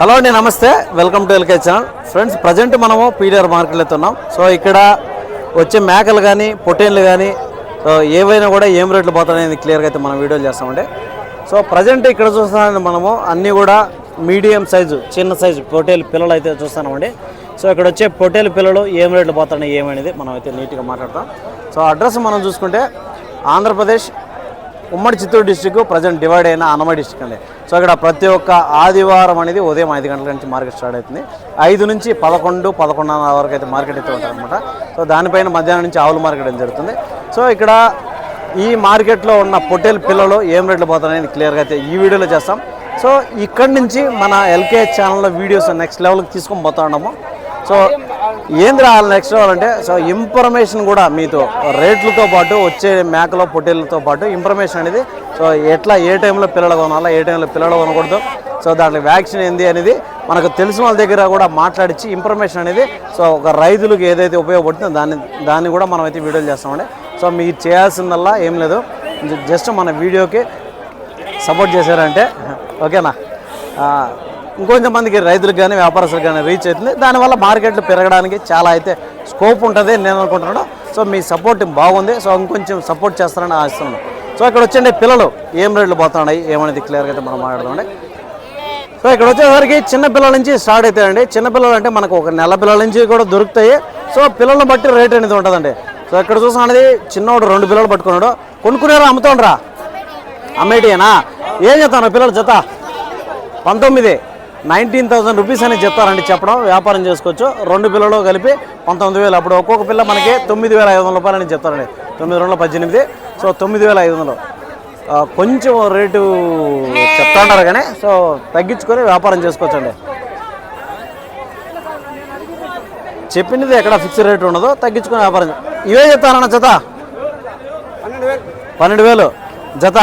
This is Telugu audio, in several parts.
హలో అండి నమస్తే. Welcome to LK channel. Friends present మనము పీడిఆర్ మార్కెట్లో ఉన్నాం. సో ఇక్కడ వచ్చే మేకలు కానీ పొటేన్లు కానీ సో ఏవైనా కూడా ఏం రేట్లు పోతాయనేది క్లియర్గా అయితే మనం వీడియోలు చేస్తామండి. సో ప్రజెంట్ ఇక్కడ చూస్తున్నాం మనము అన్నీ కూడా మీడియం సైజు చిన్న సైజు పొటేలు పిల్లలు అయితే చూస్తున్నామండి. సో ఇక్కడ వచ్చే పొటేలు పిల్లలు ఏం రేట్లు పోతున్నాయి ఏమనేది మనం అయితే నీట్గా మాట్లాడతాం. సో అడ్రస్ మనం చూసుకుంటే ఆంధ్రప్రదేశ్ ఉమ్మడి చిత్తూరు డిస్టిక్ ప్రజెంట్ డివైడ్ అయిన అన్నమయ్య డిస్టిక్ అండి. సో ఇక్కడ ప్రతి ఒక్క ఆదివారం అనేది ఉదయం ఐదు గంటల నుంచి మార్కెట్ స్టార్ట్ అవుతుంది. ఐదు నుంచి పదకొండు పదకొండున్నర వరకు అయితే మార్కెట్ అయితే ఉంటుంది అనమాట సో దానిపైన మధ్యాహ్నం నుంచి ఆవుల మార్కెట్ అనేది జరుగుతుంది. సో ఇక్కడ ఈ మార్కెట్లో ఉన్న పొట్టేలు పిల్లలు ఏం రేట్లు పోతారనేది క్లియర్గా అయితే ఈ వీడియోలో చేస్తాం. సో ఇక్కడి నుంచి మన ఎల్కే ఛానల్లో వీడియోస్ నెక్స్ట్ లెవెల్కి తీసుకొని పోతా ఉన్నాము. సో ఏంది రావాలి నెక్స్ట్ అంటే సో ఇన్ఫర్మేషన్ కూడా మీతో రేట్లతో పాటు వచ్చే మేకలో పొట్టేళ్ళతో పాటు ఇన్ఫర్మేషన్ అనేది సో ఎట్లా ఏ టైంలో పిల్లలు కొనాలా ఏ టైంలో పిల్లలు కొనకూడదు సో దాంట్లో వ్యాక్సిన్ ఏంది అనేది మనకు తెలిసిన వాళ్ళ దగ్గర కూడా మాట్లాడించి ఇన్ఫర్మేషన్ అనేది సో ఒక రైతులకు ఏదైతే ఉపయోగపడుతుందో దాన్ని దాన్ని కూడా మనం అయితే వీడియోలు చేస్తామండి. సో మీరు చేయాల్సిందల్లా ఏం లేదు. జస్ట్ మన వీడియోకి సపోర్ట్ చేశారంటే ఓకేనా? ఇంకొంతమందికి రైతులకు కానీ వ్యాపారస్తులకు కానీ రీచ్ అవుతుంది. దానివల్ల మార్కెట్లు పెరగడానికి చాలా అయితే స్కోప్ ఉంటుంది నేను అనుకుంటున్నాను. సో మీ సపోర్ట్ బాగుంది. సో ఇంకొంచెం సపోర్ట్ చేస్తారని ఆశిస్తున్నాను. సో ఇక్కడ వచ్చండి పిల్లలు. ఏం రేట్లు పోతున్నాయి? ఏమనేది క్లియర్గా అయితే మనం మాట్లాడదామండి. సో ఇక్కడ వచ్చేసరికి చిన్నపిల్లల నుంచి స్టార్ట్ అవుతాయండి. చిన్న పిల్లలు అంటే మనకు ఒక నెల పిల్లల నుంచి కూడా దొరుకుతాయి. సో పిల్లలను బట్టి రేట్ అనేది ఉంటుందండి. సో ఇక్కడ చూసాం అనేది చిన్నోడు రెండు పిల్లలు పట్టుకున్నాడు. కొనుక్కునేరా అమ్ముతాండ్రా? అమ్మేటియేనా? ఏం చెప్తాను పిల్లలు జత? పంతొమ్మిది. నైన్టీన్ థౌసండ్ రూపీస్ అని చెప్తారండి చెప్పడం వ్యాపారం చేసుకోవచ్చు. రెండు పిల్లలు కలిపి పంతొమ్మిది వేలు. అప్పుడు ఒక్కొక్క పిల్ల మనకి తొమ్మిది వేల ఐదు వందల రూపాయలు అని చెప్తారండి. తొమ్మిది రెండు పద్దెనిమిది. సో తొమ్మిది వేల ఐదు వందలు. కొంచెం రేటు చెప్తా ఉంటారు కానీ సో తగ్గించుకొని వ్యాపారం చేసుకోవచ్చండి. చెప్పినది ఎక్కడ ఫిక్స్ రేట్ ఉండదు తగ్గించుకొని వ్యాపారం ఇవే చెప్తానన్న జత? పన్నెండు వేలు. జత.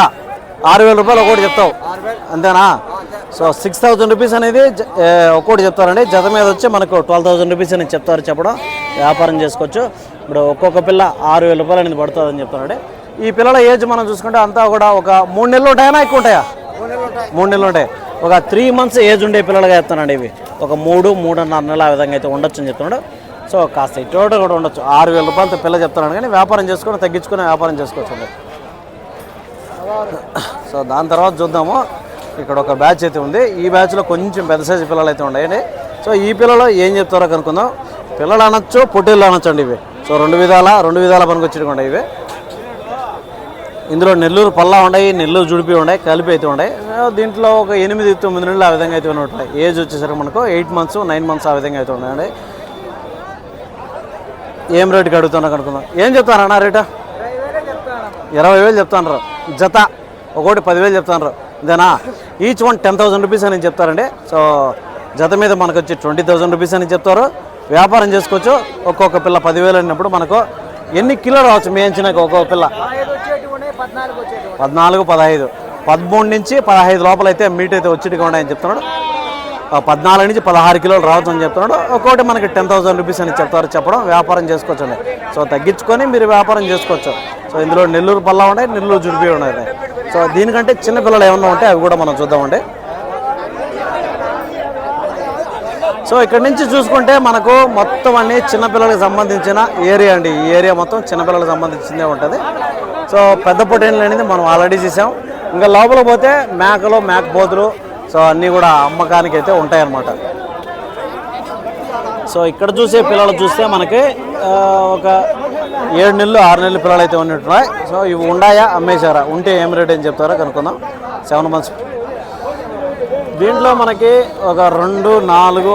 ఆరు వేల రూపాయలు ఒకటి చెప్తావు. అంతేనా? సో సిక్స్ థౌజండ్ రూపీస్ అనేది ఒక్కోటి చెప్తారండి. జత మీద వచ్చి మనకు ట్వెల్వ్ థౌసండ్ రూపీస్ అని చెప్తారు చెప్పడం. వ్యాపారం చేసుకోవచ్చు. ఇప్పుడు ఒక్కొక్క పిల్ల ఆరు వేల రూపాయలు అనేది పడుతుందని చెప్తారండి. ఈ పిల్లల ఏజ్ మనం చూసుకుంటే అంతా కూడా ఒక మూడు నెలలు ఉంటాయా? ఎక్కువ ఉంటాయా? మూడు నెలలు ఉంటాయి. ఒక త్రీ మంత్స్ ఏజ్ ఉండే పిల్లలుగా చెప్తానండి ఇవి. ఒక మూడు మూడున్నర నెల ఆ విధంగా అయితే ఉండొచ్చు అని చెప్తున్నాడు. సో కాస్త ఇటువంటి కూడా ఉండొచ్చు. ఆరు వేల రూపాయలతో పిల్ల చెప్తున్నాడు కానీ వ్యాపారం చేసుకొని తగ్గించుకొని వ్యాపారం చేసుకోవచ్చు సో దాని తర్వాత చూద్దాము. ఇక్కడ ఒక బ్యాచ్ అయితే ఉంది. ఈ బ్యాచ్లో కొంచెం పెద్ద సైజు పిల్లలు అయితే ఉన్నాయండి సో ఈ పిల్లలు ఏం చెప్తారో కనుక్కుందాం. పిల్లలు అనొచ్చు పొట్టేళ్ళు అనొచ్చు అండి ఇవి. సో రెండు విధాల రెండు విధాల పనికి వచ్చి ఇవి. ఇందులో నెల్లూరు పల్లా ఉన్నాయి నెల్లూరు జుడిపి ఉన్నాయి కలిపి అయితే ఉన్నాయి. దీంట్లో ఒక ఎనిమిది తొమ్మిది నెలలు ఆ విధంగా అయితే ఉన్నాయి ఏజ్ వచ్చేసరికి మనకు ఎయిట్ మంత్స్ నైన్ మంత్స్ ఆ విధంగా అయితే ఉన్నాయండి. ఏం రేటుకి అడుగుతున్నా కనుక్కుందాం. ఏం చెప్తారన్నా రేటు? ఇరవై వేలు చెప్తాను జత. ఒకటి పదివేలు చెప్తాను ఇదేనా each one ten thousand rupees అని చెప్తారండి. సో జత మీద మనకు వచ్చి ట్వంటీ థౌసండ్ రూపీస్ అని చెప్తారు. వ్యాపారం చేసుకోవచ్చు. ఒక్కొక్క పిల్ల పదివేలు అన్నప్పుడు మనకు ఎన్ని కిలోలు రావచ్చు? మీ అంచనాకి ఒక్కొక్క పిల్ల. పద్నాలుగు పదహైదు. పదమూడు నుంచి పదహైదు లోపల అయితే మీట్ అయితే వచ్చేటిగా ఉన్నాయని చెప్తున్నాడు. పద్నాలుగు నుంచి పదహారు కిలోలు రావచ్చు అని చెప్తున్నాడు. ఒక్కొక్కటి మనకి టెన్ థౌసండ్ రూపీస్ అని చెప్తారు చెప్పడం. వ్యాపారం చేసుకోవచ్చు అండి సో తగ్గించుకొని మీరు వ్యాపారం చేసుకోవచ్చు. సో ఇందులో నెల్లూరు పల్లా ఉన్నాయి నెల్లూరు జుడిపి ఉన్నాయి. సో దీనికంటే చిన్న పిల్లలు ఏమన్నా ఉంటే అవి కూడా మనం చూద్దామండి. సో ఇక్కడ నుంచి చూసుకుంటే మనకు మొత్తం అన్ని చిన్నపిల్లలకు సంబంధించిన ఏరియా అండి. ఈ ఏరియా మొత్తం చిన్నపిల్లలకు సంబంధించిందే ఉంటుంది. సో పెద్ద పొటేన్లు అనేది మనం ఆల్రెడీ చేసాం. ఇంకా లోపల పోతే మేకలు మేకపోతులు సో అన్నీ కూడా అమ్మకానికి అయితే ఉంటాయన్నమాట. సో ఇక్కడ చూసే పిల్లలు చూస్తే మనకి ఒక ఏడు నెలలు ఆరు నెలలు పిల్లలు అయితే ఉన్నట్టున్నాయి. సో ఇవి ఉండాయా? అమ్మేశారా? ఉంటే ఏం రేట్ అని చెప్తారో? కనుక్కుందాం. Seven months. దీంట్లో మనకి ఒక రెండు నాలుగు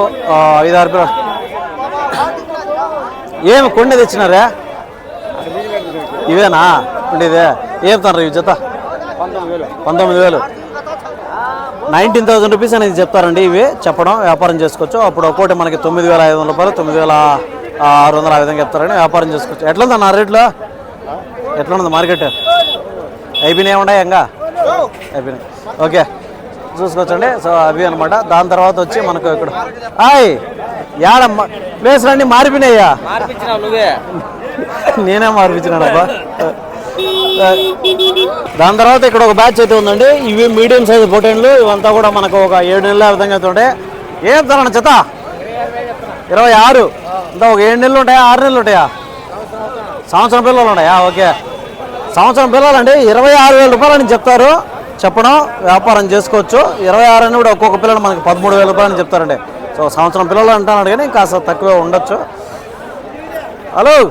ఐదు ఆరు పిల్లలు. ఏమి కొండ తెచ్చినారా? ఇవేనా? ఉండేదే. ఏం తండ్రి ఇవి జత? పంతొమ్మిది వేలు. నైన్టీన్ థౌసండ్ రూపీస్ అనేది చెప్తారండి ఇవి. చెప్పడం వ్యాపారం చేసుకోవచ్చు. అప్పుడు ఒక్కోటి మనకి తొమ్మిది వేల ఐదు వందల రూపాయలు తొమ్మిది వేల ఆరు వందలు ఆ విధంగా చెప్తారని వ్యాపారం చేసుకోవచ్చు ఎట్లా ఉందన్న ఆ రేట్లో? ఎట్లా ఉంది మార్కెట్? అయిపోయినాయి ఉన్నాయి ఇంకా? అయిపోయినాయి. ఓకే. చూసుకోవచ్చండి సో అవి అనమాట దాని తర్వాత వచ్చి మనకు ఇక్కడ హాయ్! యాడ ప్లేస్ అన్నీ మారిపోయినాయ్యా నేనే మార్పించినానబ్బా. దాని తర్వాత ఇక్కడ ఒక బ్యాచ్ అయితే ఉందండి. ఇవి మీడియం సైజ్ పొటైన్లు ఇవంతా కూడా మనకు ఒక ఏడు నెలల విధంగా అయితే ఉంటాయి. ఏం చెప్తారన్న జత ఇరవై ఆరు. ఇంకా ఒక ఏడు నెలలు ఉంటాయా? ఆరు నెలలు ఉంటాయా? సంవత్సరం పిల్లలు ఉన్నాయా? ఓకే. సంవత్సరం పిల్లలండి ఇరవై ఆరు వేల రూపాయలని చెప్తారు. చెప్పడం వ్యాపారం చేసుకోవచ్చు. ఇరవై ఆరు అని కూడా ఒక్కొక్క పిల్లలు మనకి పదమూడు వేల రూపాయలని చెప్తారండి. సో సంవత్సరం పిల్లలు అంటున్నాడు కానీ కాస్త తక్కువే ఉండొచ్చు. హలో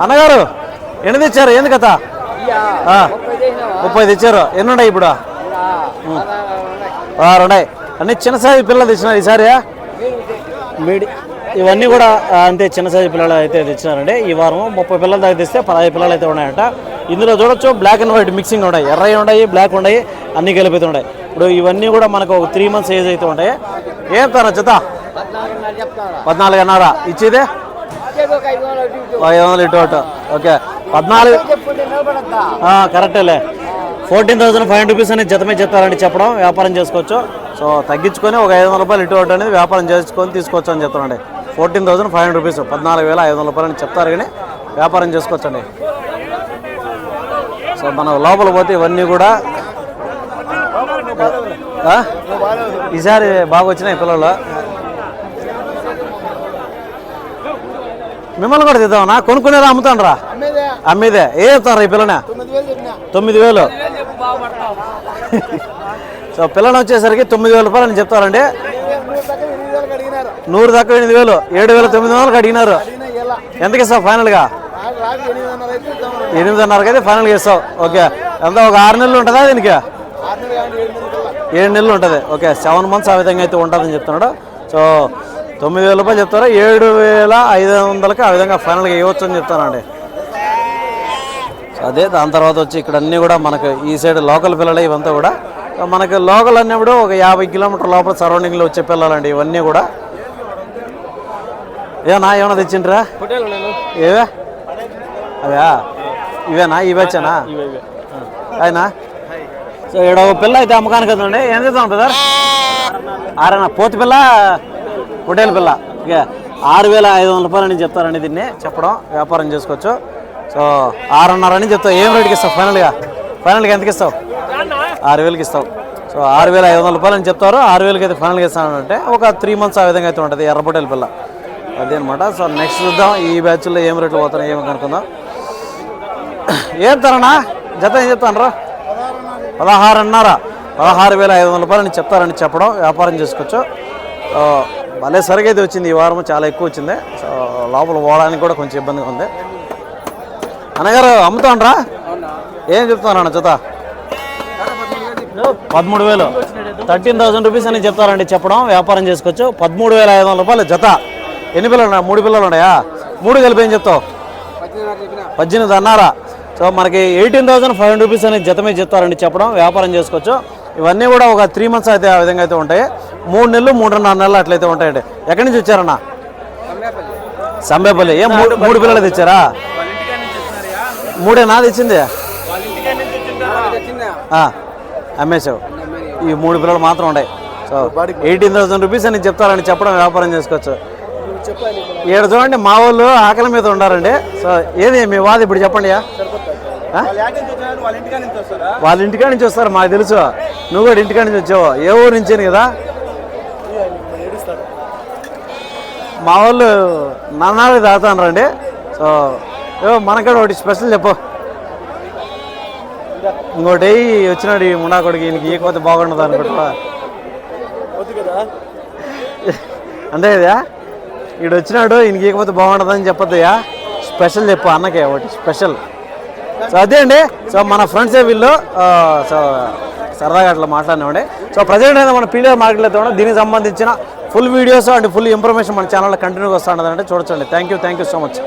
అన్నగారు ఎన్ని తెచ్చారు? ఏంది కథ? ఆ, ముప్పై తెచ్చారు. ఎన్ని ఉన్నాయి ఇప్పుడు? ఉన్నాయి. అన్ని చిన్న సైజు పిల్లలు తెచ్చినారు ఈసారి? మీడి ఇవన్నీ కూడా అంతే చిన్న సైజు పిల్లలు అయితే తెచ్చినారండి. ఈ వారం ముప్పై పిల్లల దాకా తెస్తే పదహైదు పిల్లలు అయితే ఉన్నాయంట. ఇందులో చూడొచ్చు బ్లాక్ అండ్ వైట్ మిక్సింగ్ ఉన్నాయి ఎర్రవి ఉన్నాయి బ్లాక్ ఉన్నాయి అన్ని కలిపి అయితే ఉన్నాయి ఇప్పుడు ఇవన్నీ కూడా మనకు ఒక త్రీ మంత్స్ ఏజ్ అయితే ఉంటాయి. ఏం తన జత పద్నాలుగున్నర ఇచ్చేదే? ఐదు వందలు ఇటు అటు ఓకే. పద్నాలుగు. కరెక్టేలే ఫోర్టీన్ థౌసండ్ ఫైవ్ రూపీస్ అనేది జతమే చెప్తారండి చెప్పడం. వ్యాపారం చేసుకోవచ్చు. సో తగ్గించుకొని ఒక ఐదు వందల రూపాయలు ఇటు అటు అనేది వ్యాపారం చేసుకొని తీసుకోవచ్చు అని చెప్తానండి fourteen thousand five hundred rupees. పద్నాలుగు వేల ఐదు వందల రూపాయలని చెప్తారు కానీ వ్యాపారం చేసుకోవచ్చండి. సో మనం లోపల పోతే ఇవన్నీ కూడా ఈసారి బాగా వచ్చినాయి పిల్లలు. మిమ్మల్ని కూడా తెద్దామన్నా కొనుక్కునేదా అమ్ముతాండ్రా? అమ్మేదే. ఏ చెప్తారా ఈ పిల్లనే? తొమ్మిది వేలు సో పిల్లని వచ్చేసరికి తొమ్మిది వేల రూపాయలు అని చెప్తారండి. నూరు దాకా ఎనిమిది వేలు ఏడు వేల తొమ్మిది వందలకు అడిగినారు. ఎంతకి ఇస్తావు ఫైనల్గా? ఎనిమిదిన్నరకి అయితే ఫైనల్గా ఇస్తావు ఓకే. ఎంత ఒక ఆరు నెలలు ఉంటుందా దీనికి? ఏడు నెలలు ఉంటుంది. ఓకే. సెవెన్ మంత్స్ ఆ విధంగా అయితే ఉంటుందని చెప్తున్నాడు. సో తొమ్మిది వేల రూపాయలు చెప్తారా? ఏడు వేల ఐదు వందలకి ఆ విధంగా ఫైనల్గా ఇవ్వచ్చు అని చెప్తానండి. అదే దాని తర్వాత వచ్చి ఇక్కడ అన్నీ కూడా మనకు ఈ సైడ్ లోకల్ పిల్లలు ఇవంతా కూడా. మనకు మనకి లోకల్ అన్నప్పుడు ఒక యాభై కిలోమీటర్ లోపల సరౌండింగ్లో వచ్చే పిల్లలండి ఇవన్నీ కూడా. ఏమన్నా ఏమన్నా తెచ్చిండ్రా? ఏవే? అవా ఇవేనా? ఇవేచ్చానా అయినా? సో ఇక్కడ ఒక పిల్ల అయితే అమ్మకానికి వస్తుందండి. ఏం చేద్దాం బ్రదర్? ఆరేనా? పోతి పిల్ల? పొటేల పిల్ల. ఇక ఆరు వేల ఐదు వందల రూపాయలు అని చెప్తారండి దీన్ని. చెప్పడం వ్యాపారం చేసుకోవచ్చు. సో ఆరున్నర అని చెప్తావు. ఏం రేటుకి ఇస్తావు? ఫైనల్గా? ఫైనల్గా ఎంతకి ఇస్తావు? ఆరు వేలకి ఇస్తావు సో ఆరు వేల ఐదు వందల రూపాయలు అని చెప్తారు. ఆరు వేలకి అయితే ఫైనల్గా ఇస్తానంటే ఒక త్రీ మంత్స్ ఆ విధంగా అయితే ఉంటుంది ఎర్ర పొటేల పిల్ల. అదే అనమాట సో నెక్స్ట్ చూద్దాం. ఈ బ్యాచ్లో ఏం రేట్లు పోతున్నాయి ఏమి కనుక్కుందాం. ఏం తరనా జత ఏం చెప్తాను పదహారున్నర. పదహారు వేల ఐదు వందల రూపాయలని చెప్తారని చెప్పడం వ్యాపారం చేసుకోవచ్చు. భలే సరిగా అయితే వచ్చింది. ఈ వారం చాలా ఎక్కువ వచ్చింది. సో లోపల పోవడానికి కూడా కొంచెం ఇబ్బందిగా ఉంది. అన్నగారు అమ్ముతాండ్రా? ఏం చెప్తాను జత? పదమూడు వేలు. థర్టీన్ థౌసండ్ రూపీస్ అని చెప్తారండి చెప్పడం వ్యాపారం చేసుకోవచ్చు. పదమూడు వేల ఐదు వందల రూపాయలు జత. ఎన్ని పిల్లలు ఉన్నాయి? మూడు పిల్లలు ఉన్నాయా? మూడు కలిపి ఏం చెప్తావు? పద్దెనిమిది అన్నారా? సో మనకి eighteen thousand five hundred rupees అనేది జతమే చెప్తారండి చెప్పడం వ్యాపారం చేసుకోవచ్చు. ఇవన్నీ కూడా ఒక త్రీ మంత్స్ అయితే ఆ విధంగా అయితే ఉంటాయి. మూడు నెలలు మూడున్నర నెలలు అట్లయితే ఉంటాయండి. ఎక్కడి నుంచి వచ్చారన్నా? సంబేపల్లి. ఏం మూడు మూడు పిల్లలు తెచ్చారా? మూడేనా తెచ్చింది? ఆ, అమ్మేశావు. ఈ మూడు పిల్లలు మాత్రం ఉన్నాయి సో ఎయిటీన్ థౌసండ్ రూపీస్ అని చెప్తారని చెప్పడం వ్యాపారం చేసుకోవచ్చు. ఇక్కడ చూడండి మా వాళ్ళు ఆకలి మీద ఉండారండి సో ఏది మీ వాది ఇప్పుడు చెప్పండి? వాళ్ళ ఇంటికాడ నుంచి వస్తారు? మాకు తెలుసు. నువ్వు కూడా ఇంటికాడ నుంచి వచ్చావు. ఏ ఊరు నుంచి కదా? మా వాళ్ళు నన్నాళ్ళు తాగుతాను రండి సో ఏవో మనకాడ ఒకటి స్పెషల్ చెప్పు. ఇంకోటి వచ్చినాడు ఈ మునాకొడికి ఈయనకి ఈకపోతే బాగుండదు అనుకుంటా అంతే కదా? ఇక్కడ వచ్చినాడు ఈయనకి ఇకపోతే బాగుంటుందని చెప్పొద్దయ్యా. స్పెషల్ చెప్పు అన్నకే ఒకటి స్పెషల్. సో అదే అండి సో మన ఫ్రెండ్సే వీళ్ళు సో సరదాగా అట్లా మాట్లాడినామండి సో ప్రజెంట్ అయితే మన పీడిఆర్ మార్కెట్లో అయితే ఉన్నాం. దీనికి సంబంధించిన full videos and full information మన ఛానల్లో కంటిన్యూగా వస్తుండదంటే చూడొచ్చండి. Thank you thank you so much